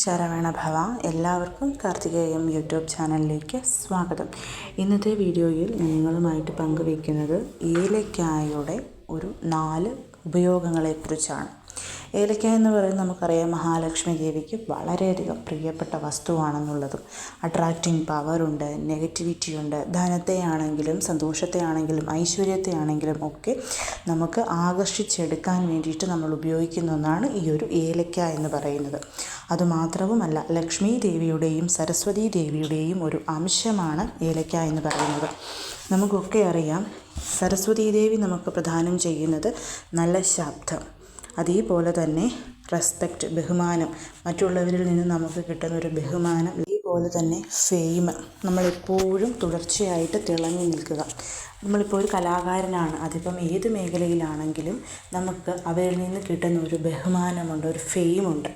ശരവണ ഭവ. എല്ലാവർക്കും കാർത്തികേയം യൂട്യൂബ് ചാനലിലേക്ക് സ്വാഗതം. ഇന്നത്തെ വീഡിയോയിൽ നിങ്ങളുമായിട്ട് പങ്കുവയ്ക്കുന്നത് ഏലക്കായയുടെ ഒരു നാല് ഉപയോഗങ്ങളെക്കുറിച്ചാണ്. ഏലക്ക എന്ന് പറയുന്നത് നമുക്കറിയാം മഹാലക്ഷ്മി ദേവിക്ക് വളരെയധികം പ്രിയപ്പെട്ട വസ്തുവാണെന്നുള്ളതും. അട്രാക്റ്റിംഗ് പവറുണ്ട് നെഗറ്റിവിറ്റി ഉണ്ട് ധനത്തെ ആണെങ്കിലും സന്തോഷത്തെ ആണെങ്കിലും ഐശ്വര്യത്തെ ആണെങ്കിലും ഒക്കെ നമുക്ക് ആകർഷിച്ചെടുക്കാൻ വേണ്ടിയിട്ട് നമ്മൾ ഉപയോഗിക്കുന്ന ഒന്നാണ് ഈ ഒരു ഏലക്ക എന്ന് പറയുന്നത്. അതുമാത്രവുമല്ല ലക്ഷ്മി ദേവിയുടെയും സരസ്വതി ദേവിയുടെയും ഒരു അംശമാണ് ഏലക്ക എന്ന് പറയുന്നത്. നമുക്കൊക്കെ അറിയാം സരസ്വതി ദേവി നമുക്ക് പ്രദാനം ചെയ്യുന്നത് നല്ല ശബ്ദം. അതേപോലെ തന്നെ റെസ്പെക്റ്റ് ബഹുമാനം. മറ്റുള്ളവരിൽ നിന്ന് നമുക്ക് കിട്ടുന്ന ഒരു ബഹുമാനം. ഇതേപോലെ തന്നെ ഫെയിം നമ്മളെപ്പോഴും തുടർച്ചയായിട്ട് തിളങ്ങി നിൽക്കുക. നമ്മളിപ്പോൾ ഒരു കലാകാരനാണ്. അതിപ്പം ഏത് മേഖലയിലാണെങ്കിലും നമുക്ക് അവരിൽ നിന്ന് കിട്ടുന്ന ഒരു ബഹുമാനമുണ്ട് ഒരു ഫെയിമുണ്ട്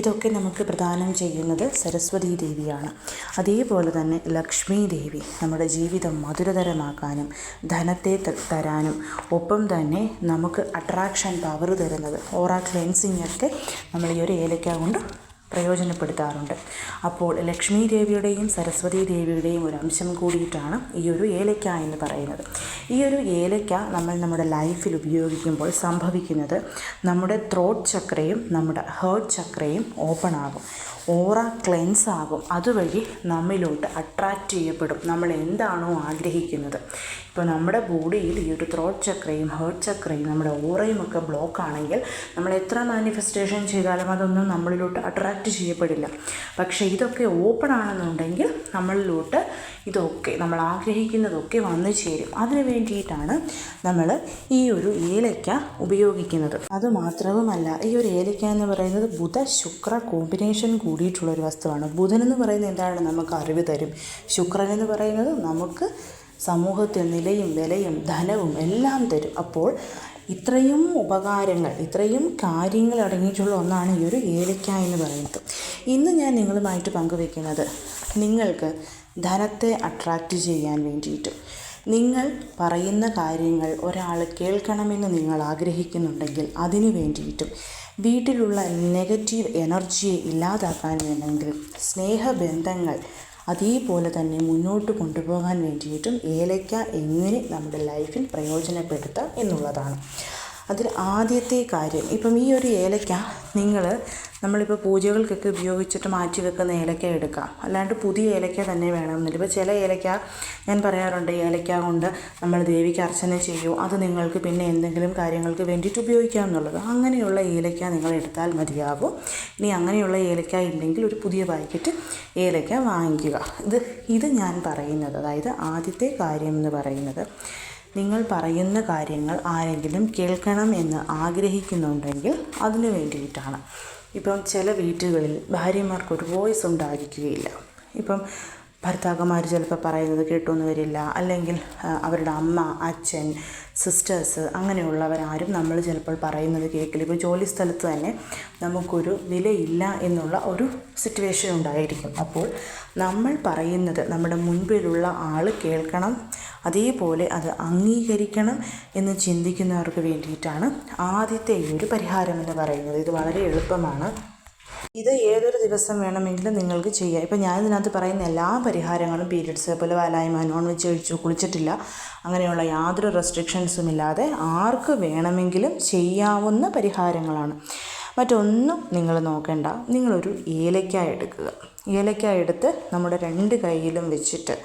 ഇതൊക്കെ നമുക്ക് പ്രദാനം ചെയ്യുന്നത് സരസ്വതി ദേവിയാണ്. അതേപോലെ തന്നെ ലക്ഷ്മി ദേവി നമ്മുടെ ജീവിതം മധുരതരമാക്കാനും ധനത്തെ തരാനും ഒപ്പം തന്നെ നമുക്ക് അട്രാക്ഷൻ പവർ തരുന്നത്. ഓറ ക്ലെൻസിങ് ഒക്കെ നമ്മൾ ഈ ഒരു ഏലക്ക കൊണ്ട് പ്രയോജനപ്പെടുത്താറുണ്ട്. അപ്പോൾ ലക്ഷ്മി ദേവിയുടെയും സരസ്വതി ദേവിയുടെയും ഒരു അംശം കൂടിയിട്ടാണ് ഈ ഒരു ഏലയ്ക്ക എന്ന് പറയുന്നത്. ഈ ഒരു ഏലയ്ക്ക നമ്മൾ നമ്മുടെ ലൈഫിൽ ഉപയോഗിക്കുമ്പോൾ സംഭവിക്കുന്നത് നമ്മുടെ ത്രോട്ട് ചക്രയും നമ്മുടെ ഹേർട്ട് ചക്രയും ഓപ്പൺ ആകും. ഓറ ക്ലെൻസ് ആകും. അതുവഴി നമ്മിലോട്ട് അട്രാക്റ്റ് ചെയ്യപ്പെടും. നമ്മൾ എന്താണോ ആഗ്രഹിക്കുന്നത്. ഇപ്പോൾ നമ്മുടെ ബോഡിയിൽ ഈ ഒരു ത്രോട്ട് ചക്രയും ഹേർട്ട് ചക്രയും നമ്മുടെ ഓറയും ഒക്കെ ബ്ലോക്ക് ആണെങ്കിൽ നമ്മൾ എത്ര മാനിഫെസ്റ്റേഷൻ ചെയ്താലും അതൊന്നും നമ്മളിലോട്ട് അട്രാക്റ്റ് ചെയ്യപ്പെടില്ല. പക്ഷേ ഇതൊക്കെ ഓപ്പൺ ആണെന്നുണ്ടെങ്കിൽ നമ്മളിലോട്ട് ഇതൊക്കെ നമ്മൾ ആഗ്രഹിക്കുന്നതൊക്കെ വന്നു ചേരും. അതിന് വേണ്ടിയിട്ടാണ് നമ്മൾ ഈ ഒരു ഏലയ്ക്ക ഉപയോഗിക്കുന്നത്. അതുമാത്രവുമല്ല ഈ ഒരു ഏലയ്ക്ക എന്ന് പറയുന്നത് ബുധ ശുക്ര കോമ്പിനേഷൻ കൂടിയിട്ടുള്ള ഒരു വസ്തുവാണ്. ബുധൻ എന്ന് പറയുന്നത് എന്താണ്? നമുക്ക് അറിവ് തരും. ശുക്രൻ എന്ന് പറയുന്നത് നമുക്ക് സമൂഹത്തിൽ നിലയും വിലയും ധനവും എല്ലാം തരും. അപ്പോൾ ഇത്രയും ഉപകാരങ്ങൾ ഇത്രയും കാര്യങ്ങൾ അടങ്ങിയിട്ടുള്ള ഒന്നാണ് ഈ ഒരു ഏലയ്ക്ക എന്ന് പറയുന്നത്. ഇന്ന് ഞാൻ നിങ്ങളുമായിട്ട് പങ്കുവെക്കുന്നത് നിങ്ങൾക്ക് ധനത്തെ അട്രാക്റ്റ് ചെയ്യാൻ വേണ്ടിയിട്ട്. നിങ്ങൾ പറയുന്ന കാര്യങ്ങൾ ഒരാൾ കേൾക്കണമെന്ന് നിങ്ങൾ ആഗ്രഹിക്കുന്നുണ്ടെങ്കിൽ അതിനു വേണ്ടിയിട്ടും. വീട്ടിലുള്ള നെഗറ്റീവ് എനർജിയെ ഇല്ലാതാക്കാൻ വേണമെങ്കിൽ സ്നേഹബന്ധങ്ങൾ അതേപോലെ തന്നെ മുന്നോട്ട് കൊണ്ടുപോകാൻ വേണ്ടിയിട്ടും ഏലയ്ക്ക എങ്ങനെ നമ്മുടെ ലൈഫിൽ പ്രയോജനപ്പെടുത്താം എന്നുള്ളതാണ്. അതിൽ ആദ്യത്തെ കാര്യം. ഇപ്പം ഈ ഒരു ഏലയ്ക്ക നിങ്ങൾ നമ്മളിപ്പോൾ പൂജകൾക്കൊക്കെ ഉപയോഗിച്ചിട്ട് മാറ്റി വെക്കുന്ന ഏലയ്ക്ക എടുക്കാം. അല്ലാണ്ട് പുതിയ ഏലയ്ക്ക തന്നെ വേണമെന്നില്ല. ഇപ്പോൾ ചില ഏലയ്ക്ക ഞാൻ പറയാറുണ്ട് ഏലയ്ക്ക കൊണ്ട് നമ്മൾ ദേവിക്ക് അർച്ചന ചെയ്യൂ. അത് നിങ്ങൾക്ക് പിന്നെ എന്തെങ്കിലും കാര്യങ്ങൾക്ക് വേണ്ടിയിട്ട് ഉപയോഗിക്കാം എന്നുള്ളത്. അങ്ങനെയുള്ള ഏലയ്ക്ക നിങ്ങൾ എടുത്താൽ മതിയാകും ഇനി അങ്ങനെയുള്ള ഏലയ്ക്ക ഇല്ലെങ്കിൽ ഒരു പുതിയ പാക്കറ്റ് ഏലയ്ക്ക വാങ്ങിക്കുക. ഇത് ഇത് ഞാൻ പറയുന്നത്. അതായത് ആദ്യത്തെ കാര്യം എന്ന് പറയുന്നത് നിങ്ങൾ പറയുന്ന കാര്യങ്ങൾ ആരെങ്കിലും കേൾക്കണം എന്ന് ആഗ്രഹിക്കുന്നുണ്ടെങ്കിൽ അതിനു വേണ്ടിയിട്ടാണ്. ഇപ്പം ചില വീട്ടുകളിൽ ഭാര്യമാർക്ക് ഒരു വോയിസ് ഉണ്ടായിരിക്കുകയില്ല. ഇപ്പം ഭർത്താക്കന്മാർ ചിലപ്പോൾ പറയുന്നത് കേട്ടൊന്നും വരില്ല. അല്ലെങ്കിൽ അവരുടെ അമ്മ അച്ഛൻ സിസ്റ്റേഴ്സ് അങ്ങനെയുള്ളവരാരും നമ്മൾ ചിലപ്പോൾ പറയുന്നത് കേൾക്കില്ല. ഇപ്പോൾ ജോലി സ്ഥലത്ത് തന്നെ നമുക്കൊരു വിലയില്ല എന്നുള്ള ഒരു സിറ്റുവേഷൻ ഉണ്ടായിരിക്കും. അപ്പോൾ നമ്മൾ പറയുന്നത് നമ്മുടെ മുൻപിലുള്ള ആൾ കേൾക്കണം. അതേപോലെ അത് അംഗീകരിക്കണം എന്ന് ചിന്തിക്കുന്നവർക്ക് വേണ്ടിയിട്ടാണ് ആദ്യത്തെ ഈ ഒരു പരിഹാരം എന്ന് പറയുന്നത്. ഇത് വളരെ എളുപ്പമാണ്. ഇത് ഏതൊരു ദിവസം വേണമെങ്കിലും നിങ്ങൾക്ക് ചെയ്യാം. ഇപ്പം ഞാൻ ഇതിനകത്ത് പറയുന്ന എല്ലാ പരിഹാരങ്ങളും പീരിയഡ്സ് പോലെ വാലായ്മ നോൺ വെജ് കഴിച്ചു കുളിച്ചിട്ടില്ല അങ്ങനെയുള്ള യാതൊരു റെസ്ട്രിക്ഷൻസും ഇല്ലാതെ ആർക്ക് വേണമെങ്കിലും ചെയ്യാവുന്ന പരിഹാരങ്ങളാണ്. മറ്റൊന്നും നിങ്ങൾ നോക്കേണ്ട. നിങ്ങളൊരു ഏലക്കായ എടുക്കുക. ഏലക്കായ എടുത്ത് നമ്മുടെ രണ്ട് കൈയിലും വെച്ചിട്ട്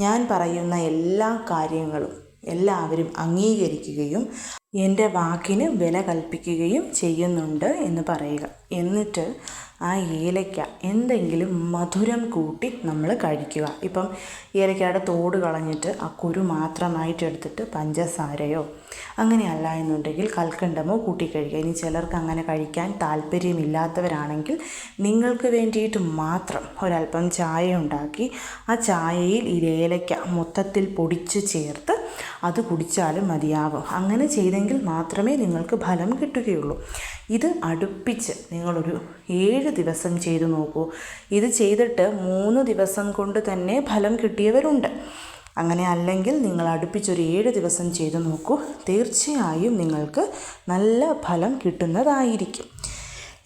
ഞാൻ പറയുന്ന എല്ലാ കാര്യങ്ങളും എല്ലാവരും അംഗീകരിക്കുകയും എന്റെ വാക്കിന് വില കൽപ്പിക്കുകയും ചെയ്യുന്നുണ്ട് എന്ന് പറയുക. എന്നിട്ട് ആ ഏലയ്ക്ക എന്തെങ്കിലും മധുരം കൂട്ടി നമ്മൾ കഴിക്കുക. ഇപ്പം ഏലയ്ക്കയുടെ തോട് കളഞ്ഞിട്ട് ആ കുരു മാത്രമായിട്ട് എടുത്തിട്ട് പഞ്ചസാരയോ അങ്ങനെയല്ല എന്നുണ്ടെങ്കിൽ കൽക്കണ്ടമോ കൂട്ടി കഴിക്കുക. ഇനി ചിലർക്ക് അങ്ങനെ കഴിക്കാൻ താല്പര്യമില്ലാത്തവരാണെങ്കിൽ നിങ്ങൾക്ക് വേണ്ടിയിട്ട് മാത്രം ഒരല്പം ചായ ഉണ്ടാക്കി ആ ചായയിൽ ഈ ഏലയ്ക്ക മൊത്തത്തിൽ പൊടിച്ച് ചേർത്ത് അത് കുടിച്ചാലും മതിയാവും. അങ്ങനെ ചെയ്തെങ്കിൽ മാത്രമേ നിങ്ങൾക്ക് ഫലം കിട്ടുകയുള്ളൂ. ഇത് അടുപ്പിച്ച് നിങ്ങളൊരു ഏഴ് ദിവസം ചെയ്തു നോക്കൂ. ഇത് ചെയ്തിട്ട് മൂന്ന് ദിവസം കൊണ്ട് തന്നെ ഫലം കിട്ടിയവരുണ്ട്. അങ്ങനെ അല്ലെങ്കിൽ നിങ്ങൾ അടുപ്പിച്ചൊരു ഏഴ് ദിവസം ചെയ്തു നോക്കൂ. തീർച്ചയായും നിങ്ങൾക്ക് നല്ല ഫലം കിട്ടുന്നതായിരിക്കും.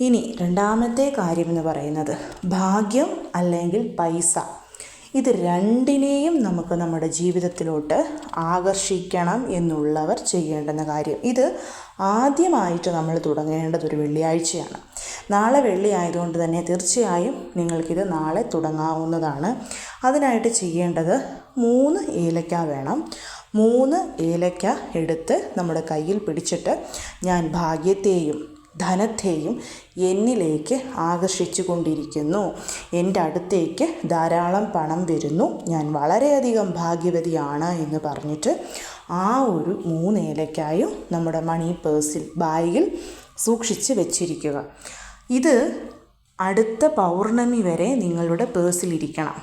ഇനി രണ്ടാമത്തെ കാര്യം എന്ന് പറയുന്നത് ഭാഗ്യം അല്ലെങ്കിൽ പൈസ. ഇത് രണ്ടിനെയും നമുക്ക് നമ്മുടെ ജീവിതത്തിലോട്ട് ആകർഷിക്കണം എന്നുള്ളവർ ചെയ്യേണ്ടുന്ന കാര്യം. ഇത് ആദ്യമായിട്ട് നമ്മൾ തുടങ്ങേണ്ടത് ഒരു വെള്ളിയാഴ്ചയാണ്. നാളെ വെള്ളി ആയതുകൊണ്ട് തന്നെ തീർച്ചയായും നിങ്ങൾക്കിത് നാളെ തുടങ്ങാവുന്നതാണ്. അതിനായിട്ട് ചെയ്യേണ്ടത് മൂന്ന് ഏലക്ക വേണം. മൂന്ന് ഏലക്ക എടുത്ത് നമ്മുടെ കയ്യിൽ പിടിച്ചിട്ട് ഞാൻ ഭാഗ്യത്തെയും ധനത്തെയും എന്നിലേക്ക് ആകർഷിച്ചു കൊണ്ടിരിക്കുന്നു എന്റെ അടുത്തേക്ക് ധാരാളം പണം വരുന്നു. ഞാൻ വളരെയധികം ഭാഗ്യവതിയാണ് എന്ന് പറഞ്ഞിട്ട് ആ ഒരു മൂന്ന് ഏലക്കായും നമ്മുടെ മണി പേഴ്സിൽ ബാഗിൽ സൂക്ഷിച്ച് വെച്ചിരിക്കുക. ഇത് അടുത്ത പൗർണമി വരെ നിങ്ങളുടെ പേഴ്സിലിരിക്കണം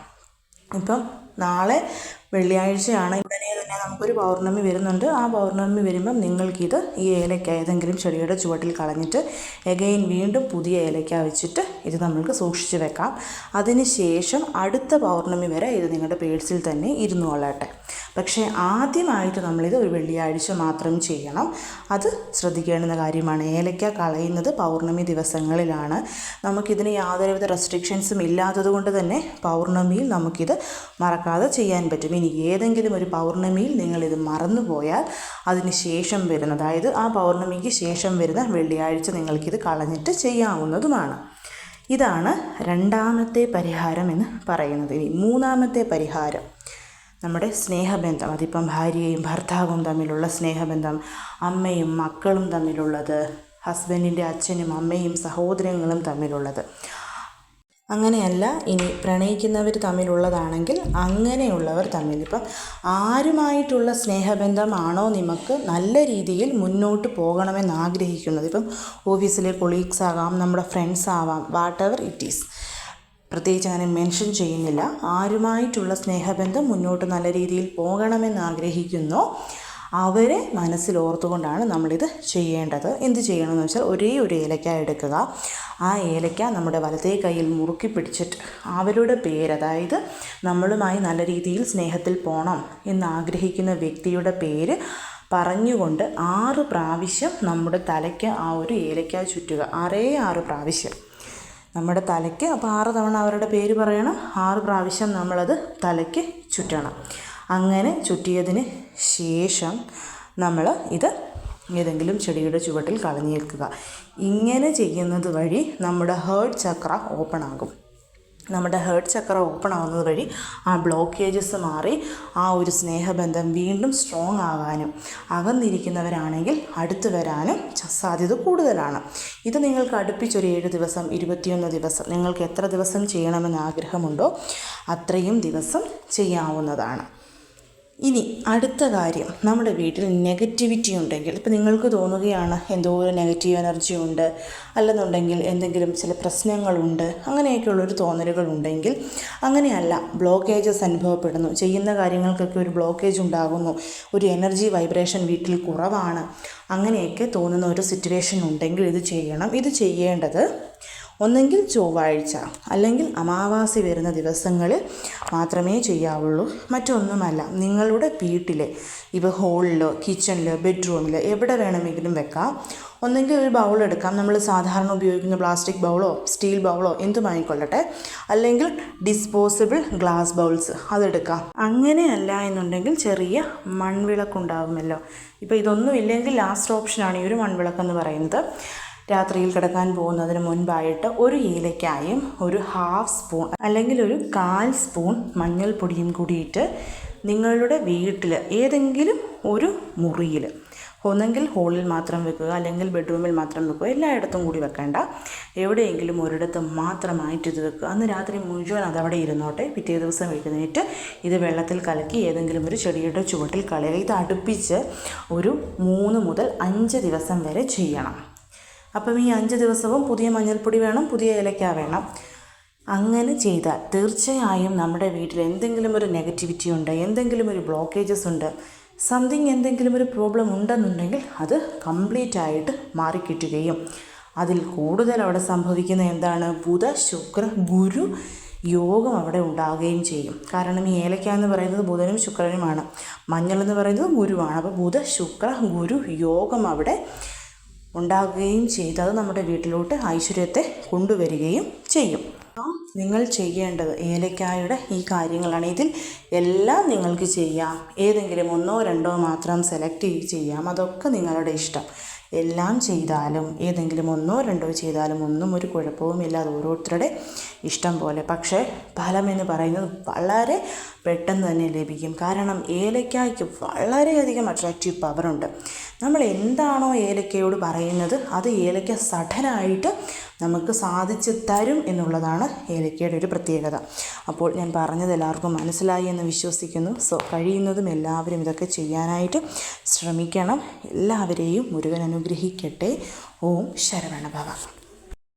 ഇപ്പം നാളെ വെള്ളിയാഴ്ചയാണ്. ഉടനെ തന്നെ നമുക്കൊരു പൗർണമി വരുന്നുണ്ട്. ആ പൗർണമി വരുമ്പം നിങ്ങൾക്കിത് ഈ ഏലക്ക ഏതെങ്കിലും ചെടിയുടെ ചുവട്ടിൽ കളഞ്ഞിട്ട് എഗെയിൻ വീണ്ടും പുതിയ ഏലക്ക വെച്ചിട്ട് ഇത് നമ്മൾക്ക് സൂക്ഷിച്ച് വെക്കാം. അതിന് ശേഷം അടുത്ത പൗർണമി വരെ ഇത് നിങ്ങളുടെ പേഴ്സിൽ തന്നെ ഇരുന്നു കൊള്ളട്ടെ പക്ഷേ ആദ്യമായിട്ട് നമ്മളിത് ഒരു വെള്ളിയാഴ്ച മാത്രം ചെയ്യണം. അത് ശ്രദ്ധിക്കേണ്ടുന്ന കാര്യമാണ്. ഏലക്ക കളയുന്നത് പൗർണമി ദിവസങ്ങളിലാണ്. നമുക്കിതിന് യാതൊരുവിധ റെസ്ട്രിക്ഷൻസും ഇല്ലാത്തത് കൊണ്ട് തന്നെ പൗർണമിയിൽ നമുക്കിത് മറക്കാതെ ചെയ്യാൻ പറ്റും. ഇനി ഏതെങ്കിലും ഒരു പൗർണമിയിൽ നിങ്ങളിത് മറന്നുപോയാൽ അതിന് ശേഷം വരുന്ന അതായത് ആ പൗർണമിക്ക് ശേഷം വരുന്ന വെള്ളിയാഴ്ച നിങ്ങൾക്കിത് കളഞ്ഞിട്ട് ചെയ്യാവുന്നതുമാണ്. ഇതാണ് രണ്ടാമത്തെ പരിഹാരം എന്ന് പറയുന്നത്. ഇനി മൂന്നാമത്തെ പരിഹാരം. നമ്മുടെ സ്നേഹബന്ധം അതിപ്പം ഭാര്യയും ഭർത്താവും തമ്മിലുള്ള സ്നേഹബന്ധം അമ്മയും മക്കളും തമ്മിലുള്ളത് ഹസ്ബൻഡിന്റെ അച്ഛനും അമ്മയും സഹോദരങ്ങളും തമ്മിലുള്ളത്. അങ്ങനെയല്ല ഇനി പ്രണയിക്കുന്നവർ തമ്മിലുള്ളതാണെങ്കിൽ അങ്ങനെയുള്ളവർ തമ്മിൽ ഇപ്പം ആരുമായിട്ടുള്ള സ്നേഹബന്ധമാണോ നിങ്ങൾക്ക് നല്ല രീതിയിൽ മുന്നോട്ട് പോകണമെന്ന് ആഗ്രഹിക്കുന്നത് ഇപ്പം ഓഫീസിലെ കൊളീഗ്സ് ആകാം നമ്മുടെ ഫ്രണ്ട്സ് ആവാം വാട്ട് എവർ ഇറ്റ് ഈസ് പ്രത്യേകിച്ച് അങ്ങനെ മെൻഷൻ ചെയ്യുന്നില്ല. ആരുമായിട്ടുള്ള സ്നേഹബന്ധം മുന്നോട്ട് നല്ല രീതിയിൽ പോകണമെന്ന് ആഗ്രഹിക്കുന്നു. അവരെ മനസ്സിൽ ഓർത്തുകൊണ്ടാണ് നമ്മളിത് ചെയ്യേണ്ടത്. എന്ത് ചെയ്യണമെന്ന് വെച്ചാൽ ഒരേ ഒരു ഏലക്ക എടുക്കുക. ആ ഏലക്ക നമ്മുടെ വലത്തേ കയ്യിൽ മുറുക്കി പിടിച്ചിട്ട് അവരുടെ പേര് അതായത് നമ്മളുമായി നല്ല രീതിയിൽ സ്നേഹത്തിൽ പോകണം എന്ന് ആഗ്രഹിക്കുന്ന വ്യക്തിയുടെ പേര് പറഞ്ഞുകൊണ്ട് ആറ് പ്രാവശ്യം നമ്മുടെ തലയ്ക്ക് ആ ഒരു ഏലക്ക ചുറ്റുക. ആറേ ആറ് പ്രാവശ്യം. നമ്മുടെ തലയ്ക്ക്. അപ്പോൾ ആറ് തവണ അവരുടെ പേര് പറയണം. ആറ് പ്രാവശ്യം നമ്മളത് തലയ്ക്ക് ചുറ്റണം. അങ്ങനെ ചുറ്റിയതിന് ശേഷം നമ്മൾ ഇത് ഏതെങ്കിലും ചെടിയുടെ ചുവട്ടിൽ കളഞ്ഞേൽക്കുക ഇങ്ങനെ ചെയ്യുന്നത് വഴി നമ്മുടെ ഹേർട്ട് ചക്ര ഓപ്പൺ ആകും. നമ്മുടെ ഹേർട്ട് ചക്ര ഓപ്പൺ ആവുന്നത് വഴി ആ ബ്ലോക്കേജസ് മാറി ആ ഒരു സ്നേഹബന്ധം വീണ്ടും സ്ട്രോങ് ആകാനും അകന്നിരിക്കുന്നവരാണെങ്കിൽ അടുത്ത് വരാനും സാധ്യത കൂടുതലാണ്. ഇത് നിങ്ങൾക്ക് അടുപ്പിച്ചൊരു ഏഴ് ദിവസം ഇരുപത്തിയൊന്ന് ദിവസം നിങ്ങൾക്ക് എത്ര ദിവസം ചെയ്യണമെന്ന് ആഗ്രഹമുണ്ടോ അത്രയും ദിവസം ചെയ്യാവുന്നതാണ്. ഇനി അടുത്ത കാര്യം. നമ്മുടെ വീട്ടിൽ നെഗറ്റിവിറ്റി ഉണ്ടെങ്കിൽ ഇപ്പം നിങ്ങൾക്ക് തോന്നുകയാണ് എന്തോ ഒരു നെഗറ്റീവ് എനർജി ഉണ്ട് അല്ലെന്നുണ്ടെങ്കിൽ എന്തെങ്കിലും ചില പ്രശ്നങ്ങളുണ്ട് അങ്ങനെയൊക്കെയുള്ളൊരു തോന്നലുകൾ ഉണ്ടെങ്കിൽ അങ്ങനെയല്ല ബ്ലോക്കേജസ് അനുഭവപ്പെടുന്നു. ചെയ്യുന്ന കാര്യങ്ങൾക്കൊക്കെ ഒരു ബ്ലോക്കേജ് ഉണ്ടാകുന്നു. ഒരു എനർജി വൈബ്രേഷൻ വീട്ടിൽ കുറവാണ്. അങ്ങനെയൊക്കെ തോന്നുന്ന ഒരു സിറ്റുവേഷൻ ഉണ്ടെങ്കിൽ ഇത് ചെയ്യണം. ഇത് ചെയ്യേണ്ടത് ഒന്നെങ്കിൽ ചൊവ്വാഴ്ച അല്ലെങ്കിൽ അമാവാസി വരുന്ന ദിവസങ്ങളിൽ മാത്രമേ ചെയ്യാവുള്ളൂ. മറ്റൊന്നുമല്ല നിങ്ങളുടെ വീട്ടിലെ ഇപ്പോൾ ഹോളിലോ കിച്ചണിലോ ബെഡ്റൂമിലോ എവിടെ വേണമെങ്കിലും വെക്കാം. ഒന്നെങ്കിൽ ഒരു ബൗൾ എടുക്കാം. നമ്മൾ സാധാരണ ഉപയോഗിക്കുന്ന പ്ലാസ്റ്റിക് ബൗളോ സ്റ്റീൽ ബൗളോ എന്തുമായിക്കൊള്ളട്ടെ അല്ലെങ്കിൽ ഡിസ്പോസിബിൾ ഗ്ലാസ് ബൗൾസ് അതെടുക്കാം. അങ്ങനെയല്ല എന്നുണ്ടെങ്കിൽ ചെറിയ മൺവിളക്കുണ്ടാകുമല്ലോ ഇപ്പോൾ ഇതൊന്നും ഇല്ലെങ്കിൽ ലാസ്റ്റ് ഓപ്ഷനാണ് ഈ ഒരു മൺവിളക്കെന്ന് പറയുന്നത്. രാത്രിയിൽ കിടക്കാൻ പോകുന്നതിന് മുൻപായിട്ട് ഒരു ഏലയ്ക്കായും ഒരു ഹാഫ് സ്പൂൺ അല്ലെങ്കിൽ ഒരു കാൽ സ്പൂൺ മഞ്ഞൾപ്പൊടിയും കൂടിയിട്ട് നിങ്ങളുടെ വീട്ടിൽ ഏതെങ്കിലും ഒരു മുറിയിൽ ഒന്നെങ്കിൽ ഹോളിൽ മാത്രം വെക്കുക അല്ലെങ്കിൽ ബെഡ്റൂമിൽ മാത്രം വെക്കുക എല്ലായിടത്തും കൂടി വെക്കേണ്ട. എവിടെയെങ്കിലും ഒരിടത്ത് മാത്രമായിട്ട് ഇത് വെക്കുക. അന്ന് രാത്രി മുഴുവൻ അതവിടെ ഇരുന്നോട്ടെ. പിറ്റേ ദിവസം എഴുന്നേറ്റ് ഇത് വെള്ളത്തിൽ കലക്കി ഏതെങ്കിലും ഒരു ചെടിയുടെ ചുവട്ടിൽ കളയുക ഇത് അടുപ്പിച്ച് ഒരു മൂന്ന് മുതൽ അഞ്ച് ദിവസം വരെ ചെയ്യണം. അപ്പം ഈ അഞ്ച് ദിവസവും പുതിയ മഞ്ഞൾപ്പൊടി വേണം പുതിയ ഏലക്ക വേണം. അങ്ങനെ ചെയ്താൽ തീർച്ചയായും നമ്മുടെ വീട്ടിൽ എന്തെങ്കിലും ഒരു നെഗറ്റിവിറ്റി ഉണ്ട് എന്തെങ്കിലും ഒരു ബ്ലോക്കേജസ് ഉണ്ട് സംതിങ് എന്തെങ്കിലും ഒരു പ്രോബ്ലം ഉണ്ടെന്നുണ്ടെങ്കിൽ അത് കംപ്ലീറ്റ് ആയിട്ട് മാറിക്കിട്ടുകയും അതിൽ കൂടുതൽ അവിടെ സംഭവിക്കുന്ന എന്താണ്? ബുധ ശുക്ര ഗുരു യോഗം അവിടെ ഉണ്ടാകുകയും ചെയ്യും. കാരണം ഈ ഏലക്ക എന്ന് പറയുന്നത് ബുധനും ശുക്രനുമാണ്. മഞ്ഞൾ എന്ന് പറയുന്നത് ഗുരുവാണ്. അപ്പോൾ ബുധ ശുക്ര ഗുരു യോഗം അവിടെ ഉണ്ടാകുകയും ചെയ്ത്. അത് നമ്മുടെ വീട്ടിലോട്ട് ഐശ്വര്യത്തെ കൊണ്ടുവരികയും ചെയ്യും. നിങ്ങൾ ചെയ്യേണ്ടത് ഏലക്കായുടെ ഈ കാര്യങ്ങളാണ്. ഇതിൽ എല്ലാം നിങ്ങൾക്ക് ചെയ്യാം. ഏതെങ്കിലും ഒന്നോ രണ്ടോ മാത്രം സെലക്ട് ചെയ്യാം. അതൊക്കെ നിങ്ങളുടെ ഇഷ്ടം. എല്ലാം ചെയ്താലും ഏതെങ്കിലും ഒന്നോ രണ്ടോ ചെയ്താലും ഒന്നും ഒരു കുഴപ്പവുമില്ല അത് ഓരോരുത്തരുടെ ഇഷ്ടം പോലെ. പക്ഷേ ഫലം എന്ന് പറയുന്നത് വളരെ പെട്ടെന്ന് തന്നെ ലഭിക്കും. കാരണം ഏലക്കായ്ക്ക് വളരെയധികം അട്രാക്റ്റീവ് പവറുണ്ട് നമ്മൾ എന്താണോ ഏലക്കയോട് പറയുന്നത് അത് ഏലക്ക സഡനായിട്ട് നമുക്ക് സാധിച്ചു തരും എന്നുള്ളതാണ് ഏലക്കയുടെ ഒരു പ്രത്യേകത. അപ്പോൾ ഞാൻ പറഞ്ഞത് എല്ലാവർക്കും മനസ്സിലായി എന്ന് വിശ്വസിക്കുന്നു. സോ കഴിയുന്നതും എല്ലാവരും ഇതൊക്കെ ചെയ്യാനായിട്ട് ശ്രമിക്കണം. എല്ലാവരെയും മുരുകൻ അനുഗ്രഹിക്കട്ടെ. ഓം ശരവണ ഭവ